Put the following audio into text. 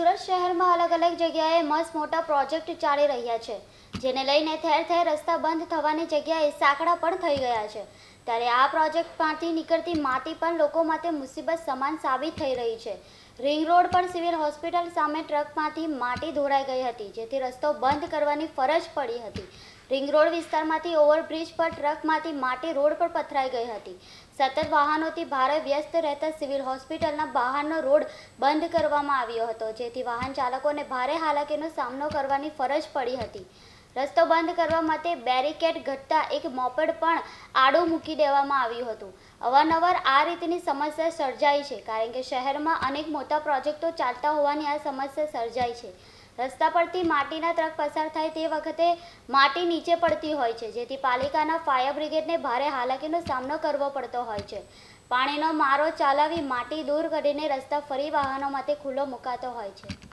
સુરત શહેરમાં અલગ અલગ જગ્યાએ મસ્ત મોટા પ્રોજેક્ટ ચાલી રહ્યા છે. જેને લઈને ઠેર ઠેર રસ્તા બંધ થવાની જગ્યાએ સાંકડા પણ થઈ ગયા છે. ત્યારે આ પ્રોજેક્ટમાંથી નીકળતી માટી પણ લોકો માટે મુસીબત સમાન સાબિત થઈ રહી છે. રિંગ રોડ પર સિવિલ હોસ્પિટલ સામે ટ્રકમાંથી માટી ધોરાઈ ગઈ હતી, જેથી રસ્તો બંધ કરવાની ફરજ પડી હતી. રિંગ રોડ વિસ્તારમાંથી ઓવરબ્રિજ પર ટ્રકમાંથી માટી રોડ પર પથરાઈ ગઈ હતી. સતત વાહનોથી ભારે વ્યસ્ત રહેતા સિવિલ હોસ્પિટલના બહારનો રોડ બંધ કરવામાં આવ્યો હતો, જેથી વાહન ચાલકોને ભારે હાલાકીનો સામનો કરવાની ફરજ પડી હતી. રસ્તો બંધ કરવા માટે બેરિકેડ ઘટતા એક મોપેડ પણ આડું મૂકી દેવામાં આવ્યું હતું. અવારનવાર આ રીતની સમસ્યા સર્જાઈ છે, કારણ કે શહેરમાં અનેક મોટા પ્રોજેક્ટો ચાલતા હોવાની આ સમસ્યા સર્જાઈ છે. રસ્તા પરથી માટીના ટ્રક પસાર થાય તે વખતે માટી નીચે પડતી હોય છે, જેથી પાલિકાના ફાયર બ્રિગેડને ભારે હાલાકીનો સામનો કરવો પડતો હોય છે. પાણીનો મારો ચાલાવી માટી દૂર કરીને રસ્તા ફરી વાહનો માટે ખુલ્લો મુકાતો હોય છે.